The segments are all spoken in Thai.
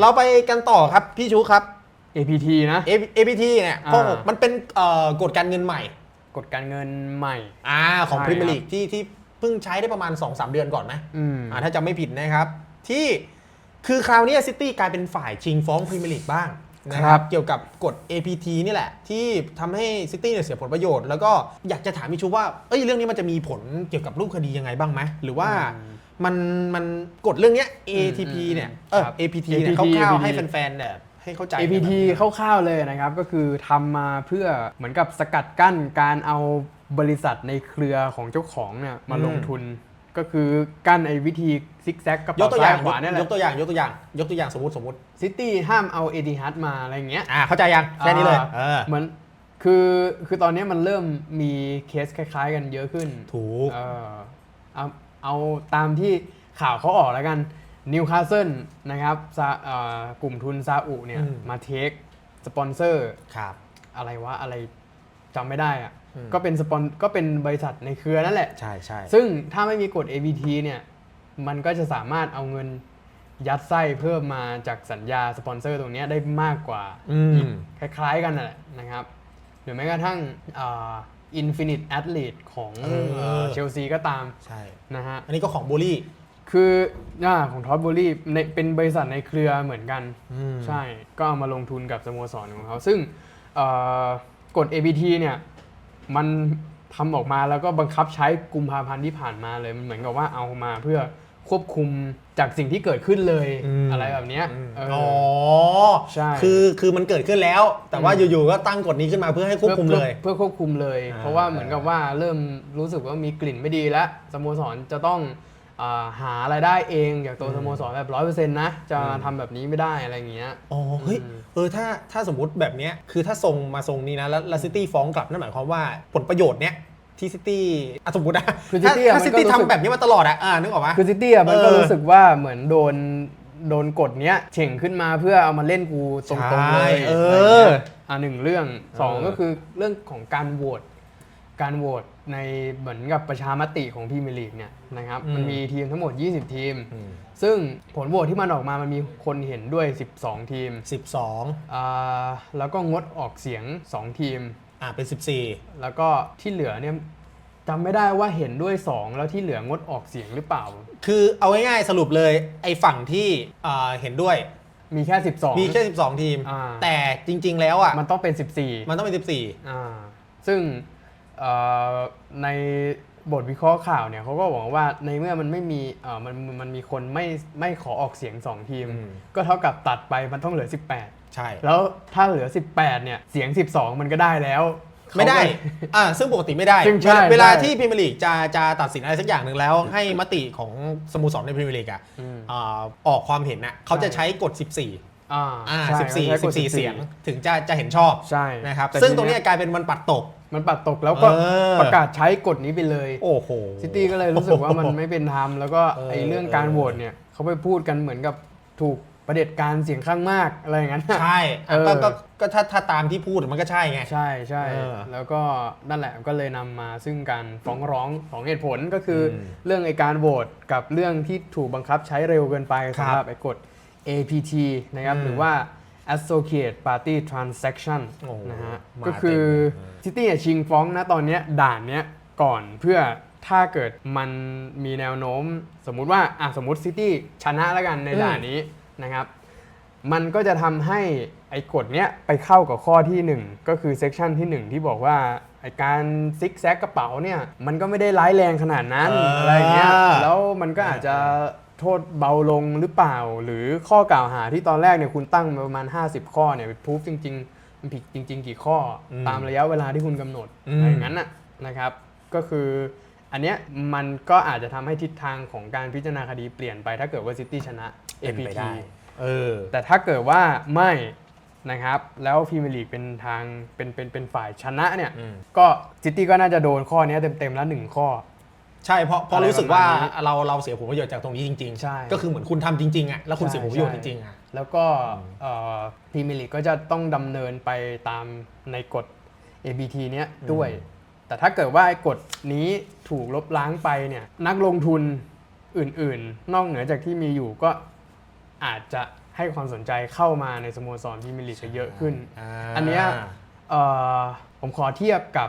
เราไปกันต่อครับ พี่ชูครับ APT นะ A- APT เนี่ยอ่า ข้อหกมันเป็นเอ่อกฎการเงินใหม่กฎการเงินใหม่ อ่าของใช่พรีเมียร์ครับลีกที่ที่เพิ่งใช้ได้ประมาณ 2-3 เดือนก่อนไหมอืม อ่าถ้าจำไม่ผิดนะครับ ที่คือคราวนี้ซิตี้กลายเป็นฝ่ายชิงฟ้องพรีเมียร์ลีกบ้างนะคครัรับบ เกี่ยวกับกฎ APT นี่แหละ ที่ทำให้ซิตี้เนี่ยเสียผลประโยชน์ แล้วก็อยากจะถามพี่ชูว่าเอ้ยเรื่องนี้มันจะมีผลเกี่ยวกับรูปคดียังไงบ้างไหมหรือว่า มันมันกฎเรื่องเนี้ย ATP เนี่ยเออครับ APT เนี่ย APT คร่าวๆ APT ให้แฟนๆเนี่ยให้เข้าใจ APT คร่าวๆเลยนะครับ ก็คือทำมาเพื่อเหมือนกับสกัดกั้นการเอาบริษัทในเครือของเจ้าของเนี่ยมาลงทุน ก็คือกั้นไอ้วิธีซิกแซกกระยเป๋ากตัวอซ้าย่ายงขวาเนี่ยแหยละกตัวอย่างยกตัวอย่าง ยกตัวอย่างสมมติสมมติซิตี้ห้ามเอาเอดีฮัตมาอะไรอย่างเงี้ย อ่าเข้าใจยังแค่นี้เลยอ่าเออเหมือนคือคือตอนนี้มันเริ่มมีเคสคล้าย ๆ กันเยอะขึ้นถูก เออเอา เอาตามที่ข่าวเขาออกแล้วกันนิวคาสเซิลนะครับซาเอ่อกลุ่มทุนซาอุเนี่ยอืม มาเทคสปอนเซอร์ ครับ อะไรวะอะไรจำไม่ได้อะอืม ก็เป็นสปอนก็เป็นบริษัทในเครือนั่นแหละ ใช่ใช่ซึ่งถ้าไม่มีกฎ ABT เนี่ย มันก็จะสามารถเอาเงินยัดไส้เพิ่มมาจากสัญญาสปอนเซอร์ตรงเนี้ยได้มากกว่า อืม คล้ายๆกันนั่นแหละนะครับหรือแม้กระทั่งอิ นฟินิตแอตเลตของเออเชลซีก็ตามใช่ นะฮะ อันนี้ก็ของบูลลี่ คือหน้าของท็อตบูรี่ในเป็นบริษัทในเครือเหมือนกัน อืม ใช่ ก็เอามาลงทุนกับสโมสรของเขา ซึ่งเอ่อกฎ ABT เนี่ย มันทำออกมาแล้วก็บังคับใช้กุมภาพันธ์ที่ผ่านมาเลย มันเหมือนกับว่าเอามาเพื่อ ควบคุมจากสิ่งที่เกิดขึ้นเลยมอะไรแบบเนี้ยอืมเออ อ๋อใช่ คือคือมันเกิดขึ้นแล้ว แต่ว่าอืมอยู่ๆก็ตั้งกฎนี้ขึ้นมาเพื่อให้ควบคุมเลย เพื่อเพื่อควบคุมเลย อ่า เพราะว่าเหมือนกับว่าเริ่มรู้สึกว่ามีกลิ่นไม่ดีแล้วสโมสรจะต้องอาหารายได้เองจากตัวสโมสรแบบร้อยเปอร์เซ็นต์นะ จะทำแบบนี้ไม่ได้อะไรอย่างเงี้ย อ๋อเฮ้ยอืมเออถ้าถ้าสมมติแบบเนี้ยคือถ้าทรงมาทรงนี้นะแล้วแล้วซิตี้ฟ้องกลับนั่นหมายความว่าผลประโยชน์เนี้ย ที่ซิตี้อะสมมตินะคือถ้า City อะถ้ามันซิก็ตี้รู้สึก ทำแบบนี้มาตลอดอะอ่านึกออกปะ คือซิตี้อะมันก็เออรู้สึกว่าเหมือนโดนโดนกฎเนี้ยเฉ่งขึ้นมาเพื่อเอามาเล่นกูตรงๆเลยใช่เอออะไรเงี้ยอะหนึ่งเรื่องสองเออ ก็คือเรื่องของการโหวตการโหวตในเหมือนกับประชามติของพรีเมียร์ลีกเนี่ยนะครับมันมีทีมทั้งหมด 20 ทีมอืมซึ่งผลโหวตที่มันออกมามันมีคนเห็นด้วย 12 ทีมสิบสอง อ่าแล้วก็งดออกเสียง 2 ทีม อ่าเป็นสิบสี่แล้วก็ที่เหลือเนี่ยจำไม่ได้ว่าเห็นด้วย 2 แล้วที่เหลืองดออกเสียงหรือเปล่า คือเอาง่ายๆสรุปเลยไอ้ฝั่งที่อ่าเห็นด้วยมีแค่ 12 มีแค่ 12 ทีม อ่า แต่จริงๆแล้วอะมันต้องเป็น 14มันต้องเป็นอ่าซึ่งเอ่อในบทวิเคราะห์ข่าวเนี่ยเขาก็บอกว่าในเมื่อมันไม่มีเอ่อมันมันมีคนไม่ไม่ขอออกเสียง 2 ทีม อืม ก็เท่ากับตัดไปมันต้องเหลือ 18 14 ใช่ แล้วถ้าเหลือ 18 เนี่ย เสียง 12 มันก็ได้แล้ว ไม่ได้เขาก็อ่า ซึ่งปกติไม่ได้ ซึ่งใช่เวลาเวลาใช่ที่พรีเมียร์ลีกจะจะตัดสินอะไรสักอย่างหนึ่งแล้ว ให้มติของสโมสรในพรีเมียร์ลีกอะอืมอ่าออกความเห็นน่ะเขาจะใช้กฎ 14อ่าอ่าใช่เขาใช้กฎ14 14เสียงถึงจะจะเห็นชอบใช่นะครับแต่ซึ่งทีตรงเนี้ยกลายเป็นมันปัดตก มันปัดตกแล้วก็เออประกาศใช้กฎนี้ไปเลย โอ้โหซิตี้ก็เลยรู้สึกว่ามันไม่เป็นธรรมแล้วก็เออไอ้เรื่องการโหวตเนี่ยเขาไปพูดกันเหมือนกับถูก ประเผด็จการเสียงข้างมากอะไรอย่างนั้น ใช่เออ ก็ก็ก็ถ้าถ้าตามที่พูดมันก็ใช่ไง ใช่ใช่เออแล้วก็นั่นแหละก็เลยนำมาซึ่งการฟ้องร้องสองเหตุผลก็คืออมเรื่องไอการโหวตกับเรื่องที่ถูกบังคับใช้เร็วเกินไปครับสำหรับไอกฎ APT นะครับอืมหรือว่า Associate Party Transaction โอ้โหนะฮะมาก็คือเต็มเลยซิตี้ชิงฟ้องนะตอนเนี้ยด่านเนี้ยก่อนเพื่อถ้าเกิดมันมีแนวโน้ม สมมุติว่าอะสมมติซิตี้ชนะแล้วกันในอืมด่านนี้ นะครับมันก็จะทำให้ไอ้กฎเนี้ยไปเข้ากับข้อที่ 1 ก็คือเซกชันที่ 1 ที่บอกว่าไอ้การซิกแซกกระเป๋าเนี่ยมันก็ไม่ได้ร้ายแรงขนาดนั้นเออออะไรเงี้ยแล้วมันก็อาจจะโทษเบาลงหรือเปล่า หรือข้อกล่าวหาที่ตอนแรกเนี่ยคุณตั้งมาประมาณ 50 ข้อเนี่ยพูฟจริงๆมันผิดจริง ๆ กี่ข้ออมตามระยะเวลาที่คุณกำหนดอืมอะไรอย่างนั้นน่ะนะครับ ก็คือ อันเนี้ยมันก็อาจจะทำให้ทิศทางของการพิจารณาคดีเปลี่ยนไปถ้าเกิดว่าซิตี้ชนะ เป็นไป APT ได้ เออ แต่ถ้าเกิดว่าไม่นะครับ แล้วพรีเมียร์ลีกเป็นทางเป็นเป็นเป็นฝ่ายชนะเนี่ย อืม ก็ซิตี้ก็น่าจะโดนข้อเนี้ยเต็มๆแล้วหนึ่งข้อ ใช่เพราะเพราะอะไรรู้สึกว่าประมาณนี้เราเราเสียผลประโยชน์จากตรงนี้จริงใช่ ก็คือเหมือนคุณทำจริงๆอะแล้วคุณเสียผลประโยชน์จริงๆอะ แล้วก็พรีเมียร์ลีกก็จะต้องดำเนินไปตามในกฎ ABT เนี้ยด้วย แต่ถ้าเกิดว่าไอ้กฎนี้ถูกลบล้างไปเนี่ยนักลงทุนอื่นๆ นอกเหนือจากที่มีอยู่ก็อาจจะให้ความสนใจเข้ามาในสโมสรพรีเมียร์ลีกเยอะขึ้นาอันเนี้ยเอ่อผมขอเทียบกับ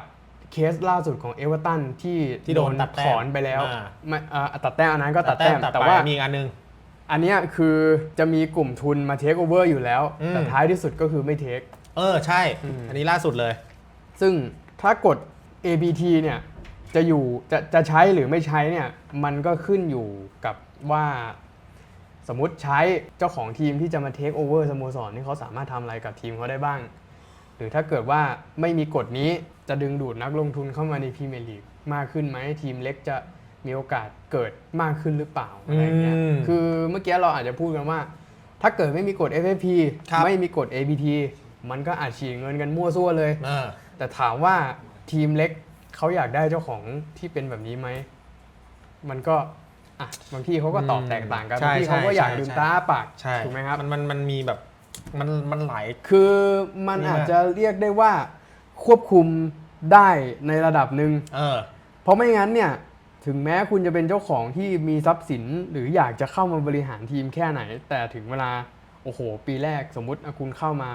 เคสล่าสุดของเอเวอร์ตันที่ที่โดนตัดแต้มถอนไปแล้วอ่าไม่เอ่อตัดแต้มอันนั้นก็ตัดแต้มตัดแต่ไปว่ามีอีกอันหนึงอันเนี้ยคือจะมีกลุ่มทุนมาเทคโอเวอร์อยู่แล้วอืมแต่ท้ายที่สุดก็คือไม่เทค เออ ใช่อืมอันนี้ล่าสุดเลย ซึ่งถ้ากด ABT เนี่ยจะอยู่จะจะใช้หรือไม่ใช้เนี่ยมันก็ขึ้นอยู่กับว่าสมมติใช้เจ้าของทีมที่จะมาเทคโอเวอร์สโมสรนี่เขาสามารถทำอะไรกับทีมเขาได้บ้าง หรือถ้าเกิดว่าไม่มีกฎนี้จะดึงดูดนักลงทุนเข้ามาในพรีเมียร์ลีกมากขึ้นไหมทีมเล็กจะมีโอกาสเกิดมากขึ้นหรือเปล่าอะไรอย่างเงี้ยอืมคือเมื่อกี้เราอาจจะพูดกันว่า ถ้าเกิดไม่มีกฎ FFP ครับ ไม่มีกฎ ABT มันก็อาจฉีกเงินกันมั่วซั่วเลยเออแต่ถามว่า ทีมเล็กเขาอยากได้เจ้าของที่เป็นแบบนี้ไหม มันก็อะบางที่เขาก็ตอบแตกต่างกันใช่บางที่เขาก็ใช่อยากใช่ลืมตาอ้าปากใช่ถูกไหมครับมันมันมันมีแบบมันมันหลายคือมันนี่มากอาจจะเรียกได้ว่าควบคุมได้ในระดับหนึ่งเออเพราะไม่งั้นเนี่ยถึงแม้คุณจะเป็นเจ้าของที่มีทรัพย์สินหรืออยากจะเข้ามาบริหารทีมแค่ไหน แต่ถึงเวลา โอ้โห ปีแรกสมมุติอะคุณเข้ามา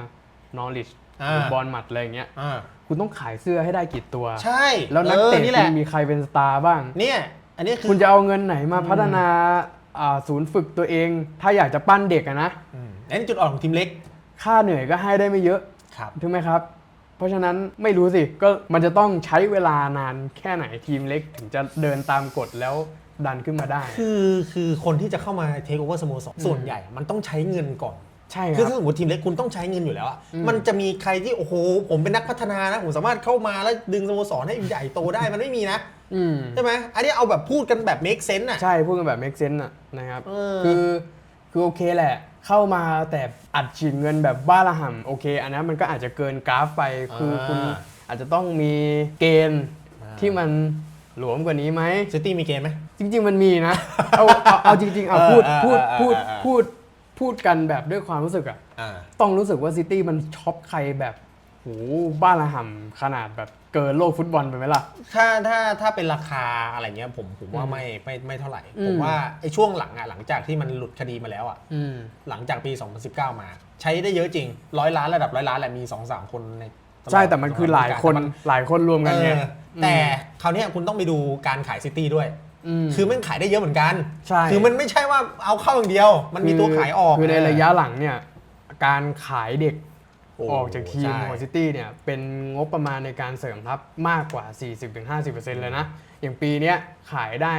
knowledge อ่า หรือบอลหมัดอะไรอย่างเงี้ยอ่าคุณต้องขายเสื้อให้ได้กี่ตัว ใช่ แล้วนักออเตะนี่แหคุละณมีใครเป็นสตาร์บ้าง เนี่ย อันนี้คือคุณจะเอาเงินไหนมาพัฒนาอ่าศูนย์ฝึกตัวเอง ถ้าอยากจะปั้นเด็กอะนะอืมอันนี้จุดอ่อนของทีมเล็ก ค่าเหนื่อยก็ให้ได้ไม่เยอะครับถูกไหมครับ เพราะฉะนั้นไม่รู้สิก็มันจะต้องใช้เวลานานแค่ไหนทีมเล็ก ถึงจะเดินตามกฎแล้วดันขึ้นมาได้ คือคือคนที่จะเข้ามาเทคโอเวอร์สโมสรส่วนใหญ่ มันต้องใช้เงินก่อน ใช่คคือรับถ้าสมมติทีมเล็กคุณต้องใช้เงินอยู่แล้วอะอืมมันจะมีใครที่โอ้โห ผมเป็นนักพัฒนานะ ผมสามารถเข้ามาแล้วดึงสโมสรให้ใหญ่โตได้มันไม่มีนะอืมใช่ไหมอันนี้เอาแบบพูดกันแบบ make sense อะ ใช่พูดกันแบบ make sense อะนะครับเออ คือคือโอเคแหละ เข้ามาแต่อัดฉีดเงินแบบบ้าระห่ำโอเค อันนั้นมันก็อาจจะเกินกราฟไปคือคุณอาจจะต้องมีเกณฑ์ที่มันหลวมกว่านี้ไหม ซิตี้มีเกมไหม จริง ๆ มันมีนะ เอาเอาเอาจริง ๆ เอาเออพูดเออพูดเออพูดเออเออพูด พูดกันแบบด้วยความรู้สึกอะอ่า ต้องรู้สึกว่าซิตี้มันช็อปใครแบบโหบ้าระห่ำขนาดแบบเกินโลกฟุตบอลไปไหมล่ะ ถ้าถ้าถ้าเป็นราคาอะไรเงี้ยผมผมว่าอืมไม่ไม่ไม่เท่าไหร่ อืม ผมว่าไอ้ช่วงหลังอะหลังจากที่มันหลุดคดีมาแล้วอะอืม หลังจากปี 2019 มา ใช้ได้เยอะจริงร้อยล้านระดับร้อยล้านแหละมี2-3คนในตลอดใช่แต่มันคือหลายคนแต่มัหลายคนรวมกันไงเออแต่คราวเนี้ยคุณต้องไปดูการขายซิตี้ด้วย ม คือมันขายได้เยอะเหมือนกัน ใช่ คือมันไม่ใช่ว่าเอาเข้าอย่างเดียว มันมีตัวขายออก คือในเระยะหลังเนี่ยการขายเด็กโอ้ออกจากทีมใช่ ของซิตี้เนี่ยเป็นงบประมาณในการเสริมทัพมากกว่า 40-50%เลยนะ อย่างปีเนี้ยขายได้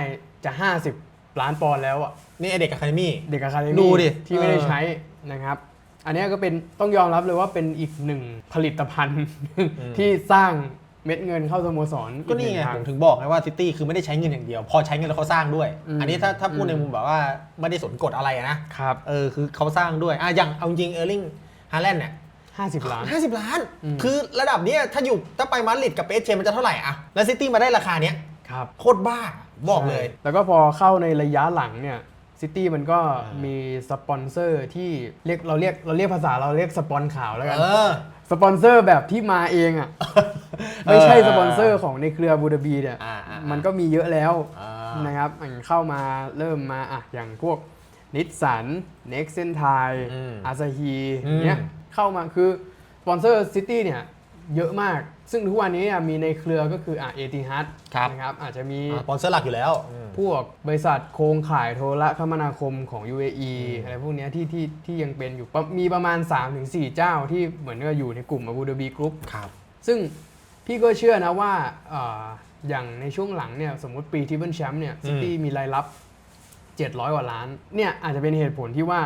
จะ 50 ล้านปอนด์แล้วอะนี่ไอเด็กอะคาเดมี่ เด็กอะคาเดดูมี่ดิที่ไม่ได้เออใช้นะครับ อันเนี้ยก็เป็นต้องยอมรับเลยว่าเป็นอีกหนึ่งผลิตภัณฑ์ ที่สร้าง เม็ดเงินเข้าสโมสรก็นี่ไงอีหทาผมถึงบอกไงว่าซิตี้คือไม่ได้ใช้เงินอย่างเดียว พอใช้เงินแล้วเขาสร้างด้วย อืม อันนี้ถ้าถ้าพูดอืมในมุมแบบว่าไม่ได้สนกฎอะไรอะนะครับเออคือเขาสร้างด้วยอะอย่างเอาจริงเออร์ลิงฮาแลนด์เนี่ย50ล้าน ห้าสิบล้าน อืม คือระดับเนี้ยถ้าอยู่ถ้าไปมาดริดกับเปสเชมันจะเท่าไหร่อะแล้วซิตี้มาได้ราคาเนี้ยครับโคตรบ้าบอกเลย ใช่แล้วก็พอเข้าในระยะหลังเนี่ยซิตี้มันก็อ่ามีมีสปอนเซอร์ที่เรียกเราเรียกเราเรียกภาษาเราเรียกสปอนข่าวแล้วกัน เออ สปอนเซอร์แบบที่มาเองอะ ไม่ใช่เออสปอนเซอร์ของในเครือบูดาบีเนี่ยอ่าอ่าอ่ามัมันก็มีเยอะแล้วอ่านะครับอย่างเข้ามาเริ่มมาอะอย่างพวกนิสสันเน็กเซนไทอืมอาซาฮีอืมเนี่ยเข้ามาคือสปอนเซอร์ซิตี้เนี่ยเยอะมาก ซึ่งทุกวันนี้อะมีในเครือก็คืออะเอติฮัดครับนะครับอาจจะมีสปอนเซอร์หลักอยู่แล้วอืมพวกบริษัทโครงข่ายโทรคมนาคมของ UAE อืมอะไรพวกเนี้ยที่ที่ที่ยังเป็นอยู่ประมีประมาณ 3-4 เจ้าที่เหมือนกับอยู่ในกลุ่มอ b ูดาบีกรุ๊ปครับ ซึ่งพี่ก็เชื่อนะว่าเอ่ออย่างในช่วงหลังเนี่ยสมมติปีที่เป็นแชมป์เนี่ยอืมซิตี้มีรายรับ 700 กว่าล้าน เนี่ยอาจจะเป็นเหตุผลที่ว่า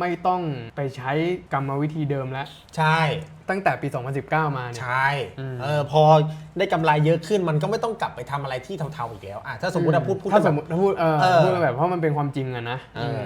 ไม่ต้องไปใช้กรรมวิธีเดิมแล้ว ใช่ ตั้งแต่ปี 2019 มาเนี่ยใช่อืมเออพอได้กำไรเยอะขึ้นมันก็ไม่ต้องกลับไปทำอะไรที่เทาๆอีกแล้วอะถ้าสมมติเราพูดพูดถ้าแบบสมมติถ้าพูดเออเออพูดแบบเพราะมันเป็นความจริงอะนะเออ